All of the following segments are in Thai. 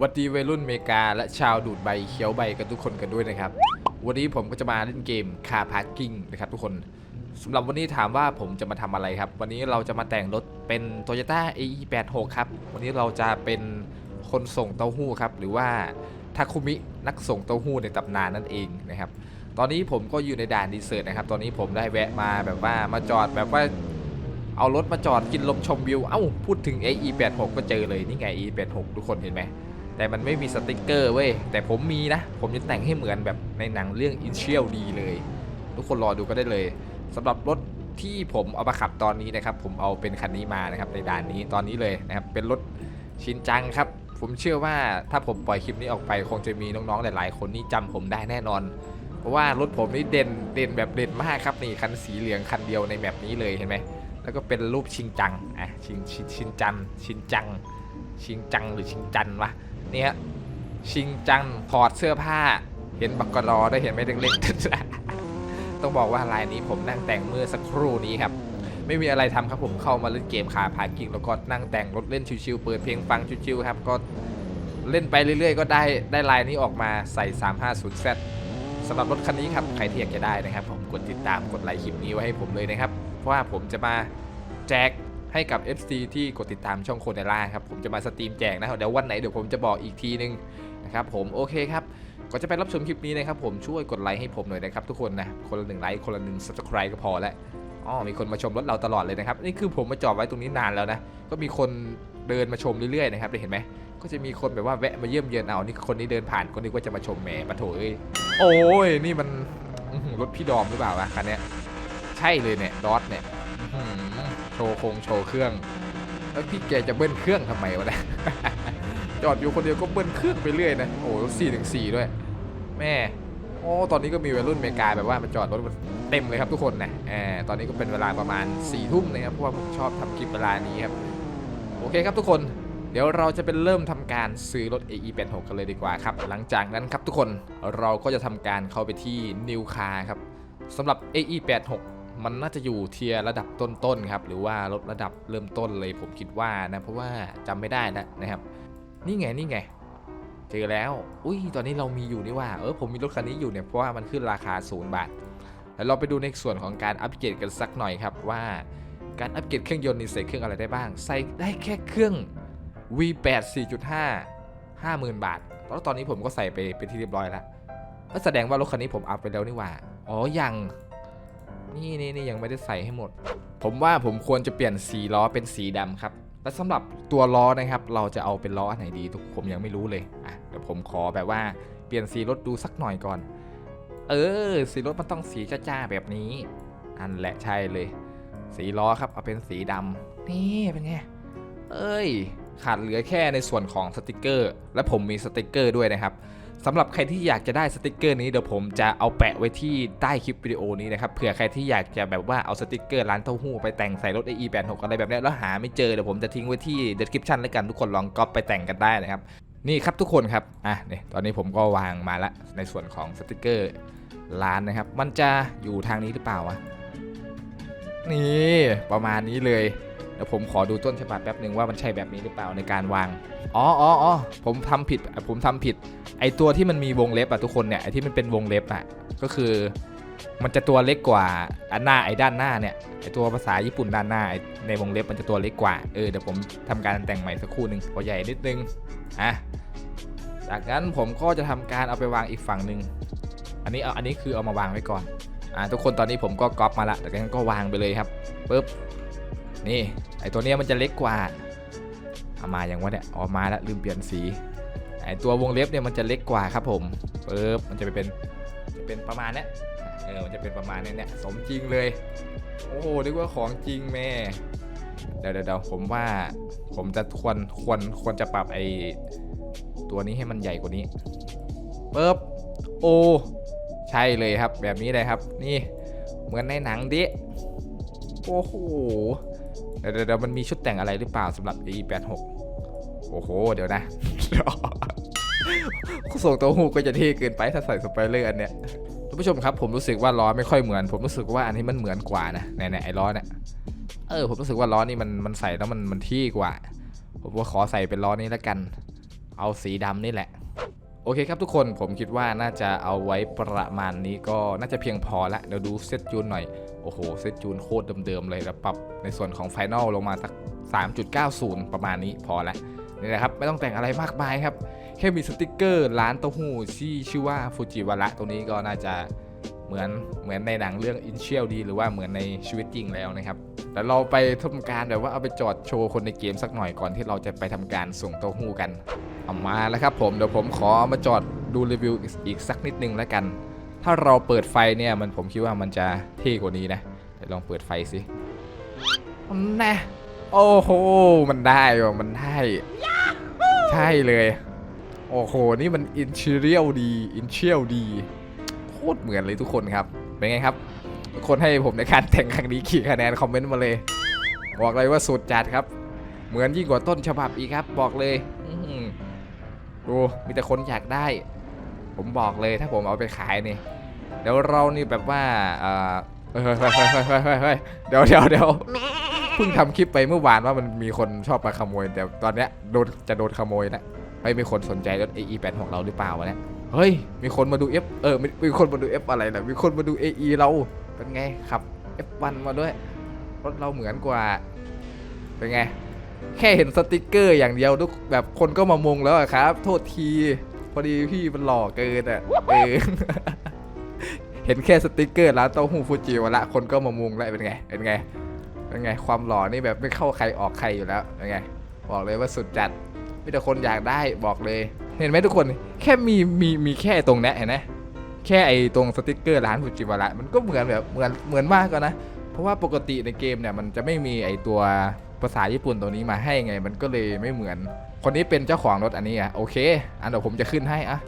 วัสดีวัยรุ่นเมกา และชาวดูดใบเขียวใบกันทุกคนกันด้วยนะครับ วันนี้ผมก็จะมาเล่นเกมคาพาร์กิ้งนะครับทุกคนสำหรับวันนี้ถามว่าผมจะมาทำอะไรครับ วันนี้เราจะมาแต่งรถเป็น Toyota AE86 ครับ วันนี้เราจะเป็นคนส่งเต้าหู้ครับ หรือว่าทาคุมินักส่งเต้าหู้ในตำนานนั่นเองนะครับ ตอนนี้ผมก็อยู่ในด่านดีเซอร์นะครับ ตอนนี้ผมได้แวะมาแบบว่ามาจอดแบบว่าเอารถมาจอดกินลมชมวิว เอ้าพูดถึง AE86 ก็เจอเลยนี่ไง AE86 ทุกคนเห็นไหม แต่มันไม่มีสติกเกอร์เว้ย แต่ผมมีนะ ผมจะแต่งให้เหมือนแบบในหนังเรื่อง i n เ i a l ดีเลย ทุกคนรอดูก็ได้เลยสำหรับรถที่ผมเอามาขับตอนนี้นะครับ ผมเอาเป็นคันนี้มานะครับในด่านนี้ตอนนี้เลยนะครับ เป็นรถชินจังครับ ผมเชื่อว่าถ้าผมปล่อยคลิปนี้ออกไป คงจะมีน้องๆหลายๆ คนนี่จำผมได้แน่นอน เพราะว่ารถผมนี่เด่นเด่นแบบเด่นมากครับนี่คันสีเหลืองคันเดียวในแมปนี้เลยเห็นไหมแล้วก็เป็นรูปชิงจังอะชิงชิงชินจังชินจัง ชิงจังหรือชิงจันวะ นี่ยชิงจังถอดเสื้อผ้า เห็นบักกรอได้เห็นไหมเล็กๆต้องบอกว่าลายนี้ผมนั่งแต่งเมื่อสักครู่นี้ครับ ไม่มีอะไรทำครับผมเข้ามาเล่นเกมคาพากิ้งแล้วก็นั่งแต่งรถเล่นชิวๆเปิดเพลงฟังชิวๆครับก็เล่นไปเรื่อยๆ ก็ได้ได้ลายนี้ออกมาใส่ 350Z สำหรับรถคันนี้ครับใครที่อยากจะได้นะครับ ผมกดติดตามกดไลค์คลิปนี้ไว้ให้ผมเลยนะครับ เพราะว่าผมจะมาแจก ให้กับ FC ที่กดติดตามช่องโคเนล่าครับผมจะมาสตรีมแจกนะครับเดี๋ยววันไหนเดี๋ยวผมจะบอกอีกทีนึงนะครับผมโอเคครับก่อนจะไปรับชมคลิปนี้นะครับผมช่วยกดไลค์ให้ผมหน่อยนะครับทุกคนนะคนละหนึ่งไลค์คนละหนึ่ง subscribe ก็พอแล้วอ๋อมีคนมาชมรถเราตลอดเลยนะครับนี่คือผมมาจอดไว้ตรงนี้นานแล้วนะก็มีคนเดินมาชมเรื่อยๆนะครับได้เห็นไหมก็จะมีคนแบบว่าแวะมาเยี่ยมเยือนเอานี่คนนี้เดินผ่านคนนึกว่าจะมาชมแหมปะโถเอ้ยโอ้ยนี่มันรถพี่ดอมหรือเปล่าวะคันนี้ใช่เลยเนี่ยดอทเนี่ย โชว์โครงโชว์เครื่อง แล้วพี่แกจะเบิ้ลเครื่องทำไมวะเนี่ยจอดอยู่คนเดียวก็เบิ้ลเครื่องไปเรื่อยนะโอ้โหสี่ถึงสี่ด้วย แม่โอ้ตอนนี้ก็มีวัยรุ่นอเมริกาแบบว่ามาจอดรถเต็มเลยครับทุกคนนะแอตอนนี้ก็เป็นเวลาประมาณ4ี่ทุ่มนะครับเพราะว่าผมชอบทำคลิปเวลานี้ครับโอเคครับทุกคนเดี๋ยวเราจะเป็นเริ่มทำการซื้อรถ AE86 กันเลยดีกว่าครับ หลังจากนั้นครับทุกคนเราก็จะทำการเข้าไปที่ New Car ครับสำหรับ AE86 มันน่าจะอยู่เทียร์ระดับต้นๆครับหรือว่ารถระดับเริ่มต้นเลยผมคิดว่านะเพราะว่าจำไม่ได้นะนะครับ นี่ไงนี่ไงเจอแล้ว อุ้ยตอนนี้เรามีอยู่นี่ว่าเออผมมีรถคันนี้อยู่เนี่ยเพราะว่ามันขึ้นราคาศูนย์บาทแล้วเราไปดูในส่วนของการอัปเกรดกันสักหน่อยครับว่าการอัปเกรดเครื่องยนต์นี่ใส่เครื่องอะไรได้บ้าง ใส่ได้แค่เครื่อง V8 4.5 50,000 บาทแล้วตอนนี้ผมก็ใส่ไปเป็นที่เรียบร้อยแล้วก็แสดงว่ารถคันนี้ผมอัพไปแล้วนี่ว่า อ๋อยัง นี่นี่นี่ยังไม่ได้ใส่ให้หมด ผมว่าผมควรจะเปลี่ยนสีล้อเป็นสีดำครับ และสำหรับตัวล้อนะครับ เราจะเอาเป็นล้ออันไหนดีทุกผมยังไม่รู้เลยอะเดี๋ยวผมขอแบบว่าเปลี่ยนสีรถดูสักหน่อยก่อน เออ สีรถมันต้องสีจ้าๆแบบนี้ อันแหละใช่เลย สีล้อครับเอาเป็นสีดำนี่เป็นไงเอ้ยขาดเหลือแค่ในส่วนของสติกเกอร์ และผมมีสติกเกอร์ด้วยนะครับ สำหรับใครที่อยากจะได้สติกเกอร์นี้เดี๋ยวผมจะเอาแปะไว้ที่ใต้คลิปวิดีโอนี้นะครับเผื่อใครที่อยากจะแบบว่าเอาสติกเกอร์ร้านเต้าหู้ไปแต่งใส่รถ AE86 อะไรแบบนี้แล้วหาไม่เจอเดี๋ยวผมจะทิ้งไว้ที่ description แล้วกันทุกคนลองก๊อปไปแต่งกันได้นะครับนี่ครับทุกคนครับอะเนี่ยตอนนี้ผมก็วางมาละในส่วนของสติกเกอร์ร้านนะครับ มันจะอยู่ทางนี้หรือเปล่าวะนี่ประมาณนี้เลยเดี๋ยวผมขอดูต้นฉบับแป๊บหนึ่งว่ามันใช่แบบนี้หรือเปล่าในการวาง อ๋ออ๋อออผมทำผิด ผมทำผิด ไอตัวที่มันมีวงเล็บอะทุกคนเนี่ย ไอที่มันเป็นวงเล็บอะก็คือ มันจะตัวเล็กกว่าอันหน้าไอด้านหน้าเนี่ย ไอตัวภาษาญี่ปุ่นด้านหน้าในวงเล็บมันจะตัวเล็กกว่า เออ เดี๋ยวผมทำการแต่งใหม่สักครู่หนึ่งพอใหญ่นิดนึง อะ จากนั้นผมก็จะทำการเอาไปวางอีกฝั่งหนึ่ง อันนี้เอา อันนี้คือเอามาวางไว้ก่อน อ่า ทุกคนตอนนี้ผมก็ก๊อปมาละ แต่งั้นก็วางไปเลยครับปึ๊บ นี่ ไอตัวเนี้ยมันจะเล็กกว่าามาอย่างวะเนี่ยออกมาแล้วลืมเปลี่ยนสีไอตัววงเล็บเนี่ยมันจะเล็กกว่าครับผมปึ๊บมันจะไปเป็นจะเป็นประมาณเนี้ยเออมันจะเป็นประมาณนี้เนี่ยสมจริงเลย โอ้โหนึกว่าของจริงแม่เดี๋ยวเดี๋ยวเดี๋ยวผมว่าผมจะควรควรควรจะปรับไอตัวนี้ให้มันใหญ่กว่านี้ปึ๊บโอ้ใช่เลยครับแบบนี้เลยครับ นี่เหมือนในหนังดิโอ้โห เดี๋ยวเดี๋ยวมันมีชุดแต่งอะไรหรือเปล่าสำหรับ E86 โอ้โห เดี๋ยวนะส่งตัวหูก็จะเท่เกินไปถ้าใส่สไปเลอร์อันเนี้ยท่านผู้ชมครับผมรู้สึกว่าล้อไม่ค่อยเหมือน ผมรู้สึกว่าอันนี้มันเหมือนกว่านะไหนๆไอ้ล้อเนี่ยเออผมรู้สึกว่าล้อนี่มันมันใส่แล้วมันมันที่กว่า ผมว่าขอใส่เป็นล้อนี้แล้วกัน เอาสีดำนี่แหละ โอเคครับทุกคนผมคิดว่าน่าจะเอาไว้ประมาณนี้ก็น่าจะเพียงพอละเดี๋ยวดูเซตจูนหน่อย โอ้โห เซตจูนโคตรเดิมๆเลยแล้วปรับในส่วนของไฟนอลลงมาสัก 3.90 ประมาณนี้พอละนี่แหละครับไม่ต้องแต่งอะไรมากมายครับ แค่มีสติกเกอร์ร้านเต้าหู้ที่ชื่อว่าฟูจิวาระตรงนี้ก็น่าจะเหมือนเหมือนในหนังเรื่อง i n เชียลดีหรือว่าเหมือนในชีวิตจริงแล้วนะครับแต่เราไปทำการแบบว่าเอาไปจอดโชว์คนในเกมสักหน่อยก่อนที่เราจะไปทำการส่งเต้าหู้กัน เอามาแล้วครับผมเดี๋ยวผมขอมาจอดดูรีวิวอีกสักนิดนึงแล้วกัน ถ้าเราเปิดไฟเนี่ยมันผมคิดว่ามันจะเท่กว่านี้นะเดี๋ยวลองเปิดไฟสิแน่โอ้โห มันได้ว่ะมันได้ใช่เลย โอ้โห นี่มันอินเชียลดีอินเชียลดีโคตรเหมือนเลยทุกคนครับ เป็นไงครับทุกคนให้ผมในการแต่งครั้งนี้กี่คะแนนคอมเมนต์มาเลย บอกเลยว่าสุดจัดครับ เหมือนยิ่งกว่าต้นฉบับอีกครับ บอกเลยอื้อหือดูมีแต่คนอยากได้ ผมบอกเลยถ้าผมเอาไปขายนี่เดี๋ยวเรานี่แบบว่าเออเดี๋ยวเดี๋ยวเดี๋ยวเพิ่งทำคลิปไปเมื่อวานว่ามันมีคนชอบมาขโมย แต่ตอนเนี้ยโดนจะโดนขโมยนะเฮ้ยมีคนสนใจรถ AE 8ของเราหรือเปล่าวะเนี่ยเฮ้ย มีคนมาดู F เออ มีมีคนมาดู F อะไรนะมีคนมาดู AE เรา เป็นไงขับ F1 มาด้วย รถเราเหมือนกว่า เป็นไง แค่เห็นสติกเกอร์อย่างเดียวทุกแบบคนก็มามุงแล้วครับ โทษที พอดีพี่มันหล่อเกินอะเออเห็นแค่สติกเกอร์ร้านเต้าหู้ฟูจิวะละคนก็มามุงแล้วเป็นไงเป็นไงเป็นไง ความหล่อนี่แบบไม่เข้าใครออกใครอยู่แล้วเป็นไง บอกเลยว่าสุดจัดมีแต่คนอยากได้บอกเลย เห็นไหมทุกคนแค่มีมีมีแค่ตรงนี้เห็นไหมแค่ไอ้ตรงสติกเกอร์ร้านฟูจิวะละมันก็เหมือนแบบเหมือนเหมือนมากกันนะ เพราะว่าปกติในเกมเนี่ยมันจะไม่มีไอตัวภาษาญี่ปุ่นตัวนี้มาให้ไง มันก็เลยไม่เหมือน คนนี้เป็นเจ้าของรถอันนี้อะโอเค อันเดี๋ยวผมจะขึ้นให้อะ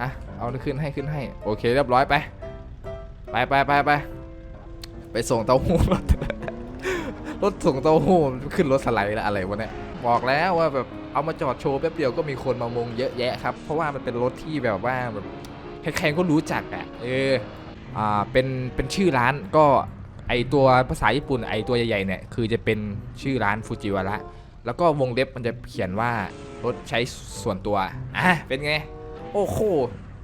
อะเอาขึ้นให้ขึ้นให้ โอเคเรียบร้อยไป ไปไปไปไปไปส่งเต้าหู้รถรถส่งเต้าหู้ขึ้นรถสไลด์แล้วอะไรวะเนี่ยบอกแล้วว่าแบบเอามาจอดโชว์แป๊บเดียวก็มีคนมามงเยอะแยะครับ เพราะว่ามันเป็นรถที่แบบว่าแบบใครๆก็รู้จักอะเอออ่าเป็นเป็นชื่อร้านก็ไอตัวภาษาญี่ปุ่นไอตัวใหญ่ๆเนี่ยคือจะเป็นชื่อร้านฟูจิวาระ แล้วก็วงเล็บมันจะเขียนว่ารถใช้ส่วนตัวอะเป็นไง โอ้โห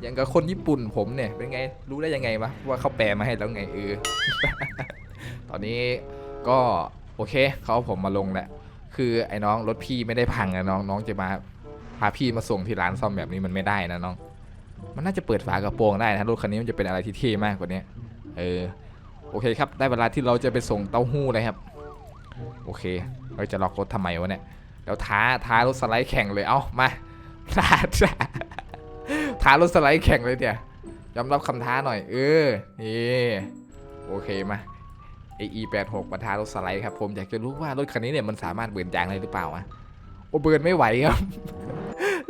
อย่างกับคนญี่ปุ่นผมเนี่ยเป็นไงรู้ได้ยังไงวะว่าเขาแปลมาให้แล้วไงเออตอนนี้ก็โอเคเขาผมมาลงแหละคือไอ้น้องรถพี่ไม่ได้พังอะน้องน้องจะมาพาพี่มาส่งที่ร้านซ่อมแบบนี้มันไม่ได้นะน้อง มันน่าจะเปิดฝากระโปรงได้นะรถคันนี้มันจะเป็นอะไรที่เท่มากกว่านี้เออโอเคครับ ได้เวลาที่เราจะไปส่งเต้าหู้เลยครับ โอเคเราจะล็อกรถทำไมวะเนี่ยแล้วท้าท้ารถสไลด์แข่งเลยเอ้ามาท้าท้าท้ารถสไลด์แข่งเลยเนี่ยยอมรับคำท้าหน่อยเออนี่โอเคมา AE 8 6 มาท้ารถสไลด์ครับผมอยากจะรู้ว่ารถคันนี้เนี่ยมันสามารถเบิร์นยางได้หรือเปล่าอะโอ้เบิร์นไม่ไหวครับ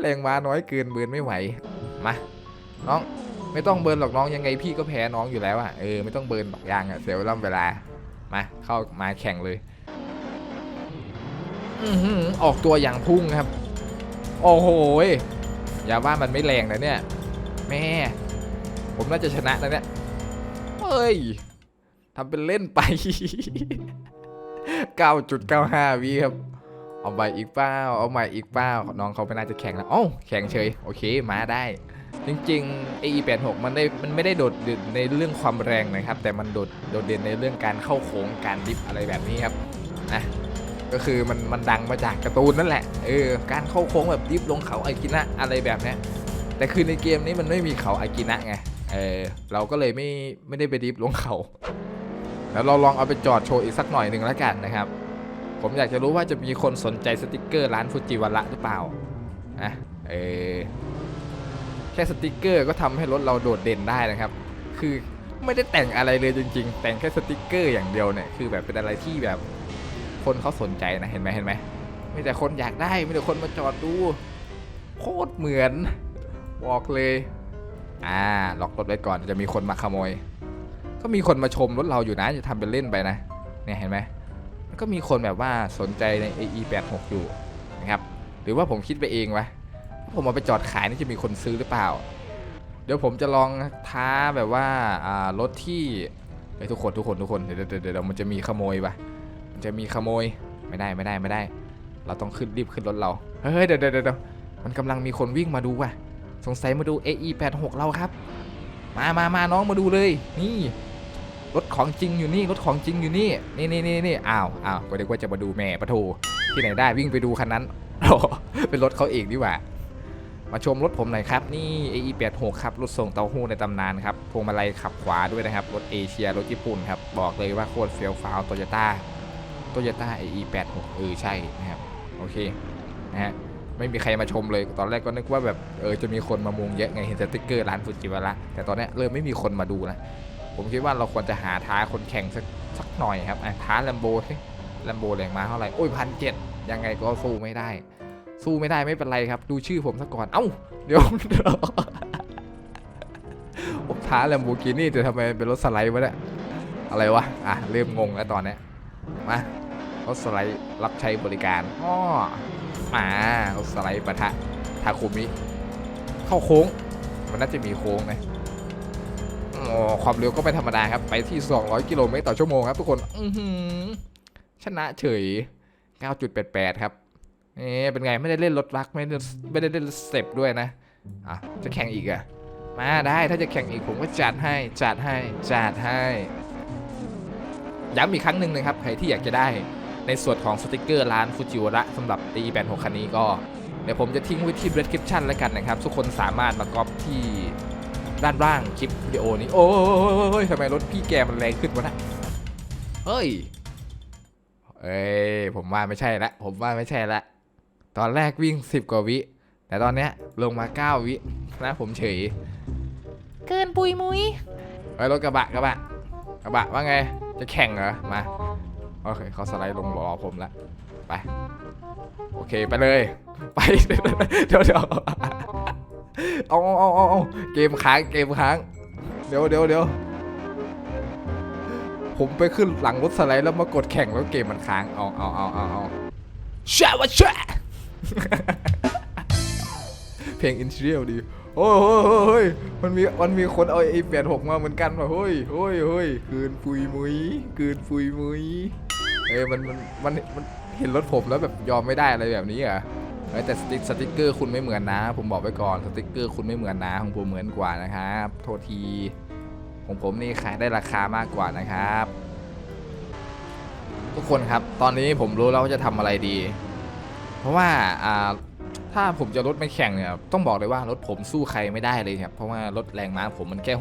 แรงม้าน้อยเกินเบิร์นไม่ไหวมาน้องไม่ต้องเบิร์นหรอกน้องยังไงพี่ก็แพ้น้องอยู่แล้วอะเออไม่ต้องเบิร์นบักยางอะเสียเวลาเวลามาเข้ามาแข่งเลย อือออกตัวอย่างพุ่งครับ โอ้โหอย่าว่ามันไม่แรงนะเนี่ย แม่ ผมน่าจะชนะนะเนี่ยเฮ้ยทำเป็นเล่นไป 9.95วิครับ เอาใหม่อีกเป้า เอาใหม่อีกเป้า น้องเขาไม่น่าจะแข่งแล้วเอ้แข่งเฉย โอเค มาได้ จริงๆ AE86 มันได้ มันไม่ได้โดดเด่นในเรื่องความแรงนะครับ แต่มันโดด โดดเด่นในเรื่องการเข้าโค้ง การดิฟอะไรแบบนี้ครับ นะ ก็คือมันมันดังมาจากการ์ตูนนั่นแหละเออการเข้าโค้งแบบดิฟลงเขาอากินะอะไรแบบเนี้ยแต่คือในเกมนี้มันไม่มีเขาอากินะไงเออเราก็เลยไม่ไม่ได้ไปดิฟลงเขาแล้วเราลองเอาไปจอดโชว์อีกสักหน่อยหนึ่งแล้วกันนะครับ ผมอยากจะรู้ว่าจะมีคนสนใจสติกเกอร์ร้านฟูจิวาระหรือเปล่านะเออแค่สติกเกอร์ก็ทำให้รถเราโดดเด่นได้นะครับ คือไม่ได้แต่งอะไรเลยจริง ๆ แต่งแค่สติกเกอร์อย่างเดียวเนี่ย คือแบบเป็นอะไรที่แบบ คนเขาสนใจนะเห็นไหมเห็นไหมไมีแต่คนอยากได้ไมีแต่คนมาจอดดู โคตรเหมือนบอกเลยอ่าล็อกรถไว้ก่อนจะมีคนมาขโมย ก็มีคนมาชมรถเราอยู่นะจะทำเป็นเล่นไปนะเนี่ยเห็นไหมก็มีคนแบบว่าสนใจใน AE86 อยู่นะครับหรือว่าผมคิดไปเองวะผมเอาไปจอดขายนี่จะมีคนซื้อหรือเปล่า เดี๋ยวผมจะลองท้าแบบว่าอ่ารถที่ไอ้ทุกคนทุกคนทุกคนเดี๋ยวเดี๋ยวเดี๋ยวมันจะมีขโมยปะ จะมีขโมยไม่ได้ไม่ได้ไม่ได้ เราต้องขึ้นรีบขึ้นรถเราเฮ้ยเดี๋ยวเดี๋ยวเดี๋ยวมันกำลังมีคนวิ่งมาดูว่ะ สงสัยมาดู AE86 เราครับ มามามาน้องมาดูเลย นี่รถของจริงอยู่นี่รถของจริงอยู่นี่นี่นี่นี่นี่อ้าวอ้าวก็เด็กว่าจะมาดูแม่ปะโถที่ไหนได้วิ่งไปดูคันนั้นโอ้เป็นรถเขาเองดีกว่า มาชมรถผมหน่อยครับนี่ AE86 ครับรถส่งเต้าหู้ในตำนานครับพวงมาลัยขับขวาด้วยนะครับรถเอเชียรถญี่ปุ่นครับบอกเลยว่าโคตรเฟี้ยวฟ้าวโตโยต้า โตโยต้า AE86 เออใช่นะครับโอเคนะฮะไม่มีใครมาชมเลยตอนแรกก็นึกว่าแบบเออจะมีคนมามุงเยอะไงเห็นสติ๊กเกอร์ร้านฟูจิวาระแต่ตอนเนี้ยเริ่มไม่มีคนมาดูนะผมคิดว่าเราควรจะหาท้าคนแข่งสักสักหน่อยครับอะท้าแลมโบสิแลมโบแรงมาเท่าไหร่โอ้ยพันเจ็ดยังไงก็สู้ไม่ได้ สู้ไม่ได้ไม่เป็นไรครับ ดูชื่อผมซะก่อนเอ้าเดี๋ยวผมท้าแลมโบกินี่แต่ทำไมเป็นรถสไลด์วะเนี่ยอะไรวะอะเริ่มงงแล้วตอนเนี้ย มารถสไลด์รับใช้บริการอ้อมารถสไลด์ปะทะทาคุมิ เข้าโค้ง มันน่าจะมีโค้งนะอ๋อความเร็วก็ไม่ธรรมดาครับ ไปที่ 200 กิโลเมตรต่อชั่วโมงครับทุกคนอือหือชนะเฉย 9.88 ครับเอ๊เป็นไง ไม่ได้เล่นรถรัก ไม่ได้ไม่ได้เล่นเต็ปด้วยนะ อะ จะแข่งอีกอะมาได้ถ้าจะแข่งอีกผมก็จัดให้ จัดให้ จัดให้ ย้ำอีกครั้งหนึ่งนะครับ ใครที่อยากจะได้ในส่วนของสติกเกอร์ร้านฟูจิวระสำหรับ E86 คันนี้ก็เดี๋ยวผมจะทิ้งไว้ที่ description แล้วกันนะครับ ทุกคนสามารถมาก๊อปที่ด้านล่างคลิปวิดีโอนี้ โอ้ยทำไมรถพี่แกมันแรงขึ้นวะนะเฮ้ยเอ้ยผมว่าไม่ใช่ละผมว่าไม่ใช่ละตอนแรกวิ่ง 10 กว่าวิ แต่ตอนเนี้ยลงมา 9 วินะผมเฉย เกินปุยมุยเฮ้ยรถกระบะกระบะกระบะว่าไง จะแข่งเหรอ มา โอเคเขาสไลด์ลงรอผมละไป โอเคไปเลย ไป เดี๋ยวเดี๋ยวเอาเอาเอาเอาเกมค้างเกมค้าง เดี๋ยวเดี๋ยวเดี๋ยวผมไปขึ้นหลังรถสไลด์แล้วมากดแข่งแล้วเกมมันค้าง เอาเอาเอาเอาเอาชาวะชาเพลงอินเทรียลดี โอ้ยโอ้ยมันมีมันมีคนเอาไอ้แปดหกมาเหมือนกันว่ะเฮ้ยเฮ้ยเฮ้ยคืนปุยมุยคืนปุยมุยเอ้ยมันมันมันมันเห็นรถผมแล้วแบบยอมไม่ได้อะไรแบบนี้อะแต่สติ๊กสติ๊กเกอร์คุณไม่เหมือนนะ ผมบอกไว้ก่อนสติ๊กเกอร์คุณไม่เหมือนนะของผมเหมือนกว่านะครับโทษทีของผมนี่ขายได้ราคามากกว่านะครับ ทุกคนครับตอนนี้ผมรู้แล้วว่าจะทำอะไรดี เพราะว่าอ่า ถ้าผมจะรถไม่แข่งเนี่ยต้องบอกเลยว่ารถผมสู้ใครไม่ได้เลยครับเพราะว่ารถแรงม้าผมมันแค่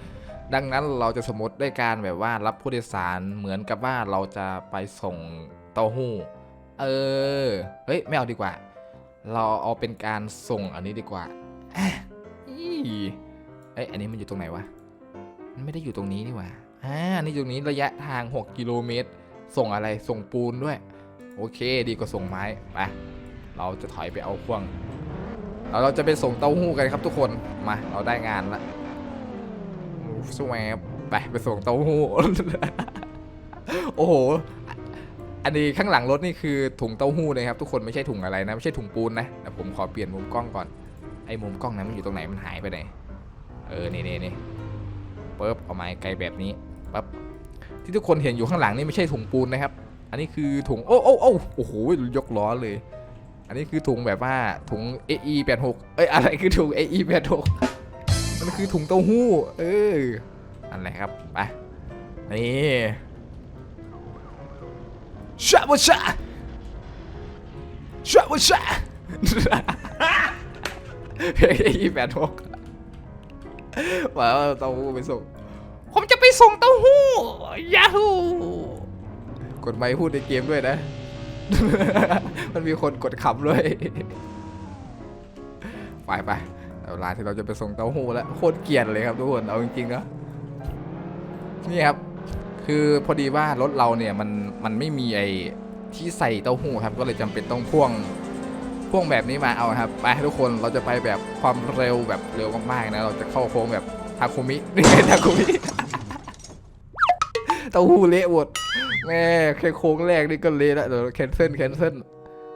600 ดังนั้นเราจะสมมติด้วยการแบบว่ารับผู้โดยสารเหมือนกับว่าเราจะไปส่งเต้าหู้ เออเฮ้ยไม่เอาดีกว่า เราเอาเป็นการส่งอันนี้ดีกว่าเอ้ยอันนี้มันอยู่ตรงไหนวะมันไม่ได้อยู่ตรงนี้นี่หว่าอ่านี่ตรงนี้ระยะทาง 6 กิโลเมตร ส่งอะไรส่งปูนด้วย โอเค ดีกว่าส่งไม้ไป เราจะถอยไปเอาพ่วงแล้วเราจะไปส่งเต้าหู้กันครับทุกคนมาเราได้งานละสวบไปไปส่งเต้าหู้ โอ้โห อันนี้ข้างหลังรถนี่คือถุงเต้าหู้เลยครับ ทุกคนไม่ใช่ถุงอะไรนะไม่ใช่ถุงปูนนะแต่ผมขอเปลี่ยนมุมกล้องก่อนไอ้มุมกล้องนั้นมันอยู่ตรงไหนมันหายไปไหนเออนี่นี่นี่ปึ๊บเอาไม้ไกลแบบนี้ปั๊บที่ทุกคนเห็นอยู่ข้างหลังนี่ไม่ใช่ถุงปูนนะครับ อันนี้คือถุงโอ้โอ้โอ้โอ้โหยกล้อเลย อันนี้คือถุงแบบว่าถุง AE 86เอ้ยอะไรคือถุง AE 86มันคือถุงเต้าหู้ เอออันไหนครับไปนี่ชาบูชาชาบูชาเพลง AE 86มาเอาเต้าหู้ไปส่งผมจะไปส่งเต้าหู้ยาฮูกดไมค์พูดในเกมด้วยนะ มันมีคนกดขำด้วยไปไปเวลาที่เราจะไปส่งเต้าหู้แล้วโคตรเกลียดเลยครับทุกคนเอาจริงๆนะนี่ครับ คือพอดีว่ารถเราเนี่ยมันมันไม่มีไอ้ที่ใส่เต้าหู้ครับก็เลยจำเป็นต้องพ่วงพ่วงแบบนี้มาเอาครับไปทุกคนเราจะไปแบบความเร็วแบบเร็วมากๆนะเราจะเข้าโค้งแบบทาคุมินี่ทาคุมิ เต้าหู้เละหมดแม่แค่โค้งแรกนี่ก็เละแล้วเดี๋ยวแคนเซิลแคนเซิล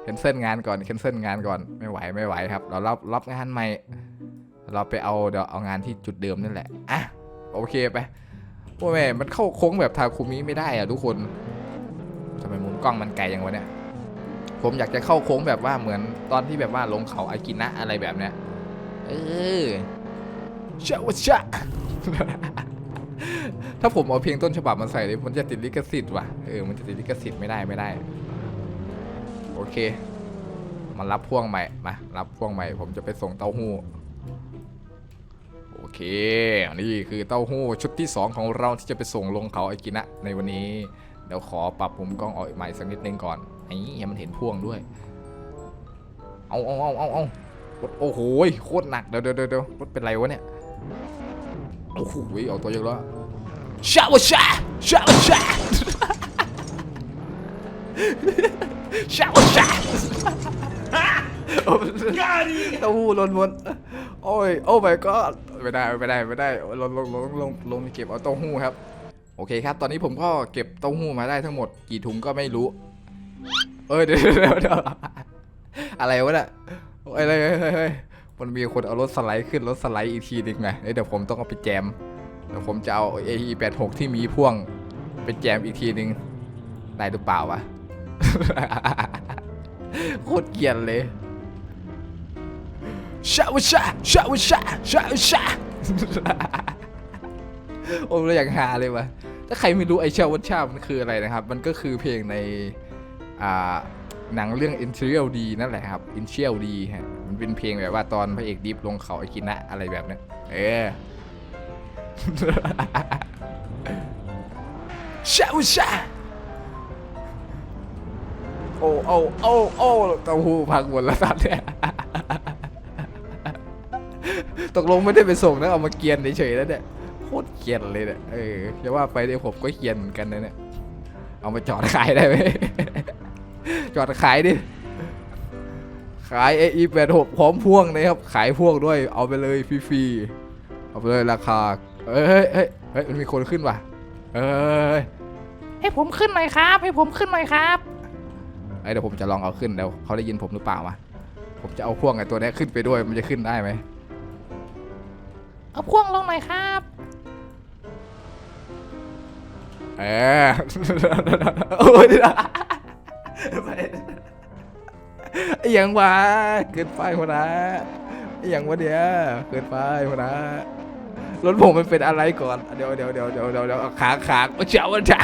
แคนเซิลงานก่อนแคนเซิลงานก่อนไม่ไหวไม่ไหวครับ เรารับรับงานใหม่ เราไปเอาเดี๋ยวเอางานที่จุดเดิมนั่นแหละอะโอเคไปโอ้แม่มันเข้าโค้งแบบทาคุมิไม่ได้อะทุกคนทำไมมุมกล้องมันไกลอย่างวะเนี่ยผมอยากจะเข้าโค้งแบบว่าเหมือนตอนที่แบบว่าลงเขาอากินะอะไรแบบเนี้ยเออชาวชะ ถ้าผมเอาเพลงต้นฉบับมาใส่เลยมันจะติดลิขสิทธิ์ว่ะเออมันจะติดลิขสิทธิ์ไม่ได้ไม่ได้ โอเค มารับพ่วงใหม่มารับพ่วงใหม่ ผมจะไปส่งเต้าหู้โอเค นี่คือเต้าหู้ชุดที่ 2 ของเราที่จะไปส่งลงเขาไอกินะในวันนี้ เดี๋ยวขอปรับมุมกล้องออกใหม่สักนิดนึงก่อนไอ้ให้มันเห็นพ่วงด้วย เอาเอาเอาเอาเอาโอ้โหโคตรหนักเดี๋ยวเดี๋ยวเดี๋ยวเดี๋ยวรถเป็นไรวะเนี่ย โอ้โหยเอาตัวเยอะแล้ว ชาวชาชาวชาชาวชาเต้าหู้หล่นหมดโอ้ยโอ้ my god ไม่ได้ไม่ได้ไม่ได้ลงลงลงลงลงไปเก็บเอาเต้าหู้ครับ โอเคครับ ตอนนี้ผมก็เก็บเต้าหู้มาได้ทั้งหมดกี่ถุงก็ไม่รู้ เอ้ยเดี๋ยวเดี๋ยวเดี๋ยวอะไรวะเนี่ยเอ้ยเฮ้ยเฮ้ยเฮ้ยเฮ้ยมันมีคนเอารถสไลด์ขึ้นรถสไลด์อีกทีหนึงไงเอ้ยเดี๋ยวผมต้องเอาไปแจม เดี๋ยวผมจะเอา AE86 ที่มีพ่วงไปแจมอีกทีนึงได้หรือเปล่าวะ โคตรเกลียนเลยชาวชาชาวชาชาวชาโอ้เราอยากหาเลยวะถ้าใครไม่รู้ไอเชาวัชชามันคืออะไรนะครับ มันก็คือเพลงในอ่าหนังเรื่อง i n t e r i a l D นั่นแหละครับ i n t e r i a l D ฮะ มันเป็นเพลงแบบว่าตอนพระเอกดิฟลงเขาไอกินะอะไรแบบนี้เออ ชาวชาโอ้โอ้โอ้โอ้เต้าหู้พังหมดแล้วตอนเนี้ยตกลงไม่ได้ไปส่งนะเอามาเกียนเฉยๆแล้วเนี่ยโคตรเกียนเลยเนี่ยเออจะว่าไปเดี๋ยวผมก็เกียนเหมือนกันนะเนี่ยเอามาจอดขายได้ไหมจอดขายดิขาย AE 8 6พร้อมพ่วงนะครับขายพ่วงด้วยเอาไปเลยฟรีๆเอาไปเลยราคา เฮ้ยเฮ้ยเฮ้ยเฮ้ยมันมีคนขึ้นว่ะเอ้ยให้ผมขึ้นหน่อยครับ ให้ผมขึ้นหน่อยครับเอ้ยเดี๋ยวผมจะลองเอาขึ้นแล้วเขาได้ยินผมหรือเปล่าวะผมจะเอาพ่วงไอ้ตัวเนี้ยขึ้นไปด้วยมันจะขึ้นได้ไหมเอาพ่วงลงหน่อยครับเออโอ้ยไปไอ้หยังวะเกินไปหัวนะไอ้หยังวะเดียเกินไปหัวนะ รถผมมันเป็นอะไรก่อน เดี๋ยวเดี๋ยวเดี๋ยวเดี๋ยวเดี๋ยวขาขาเจ้าจ้า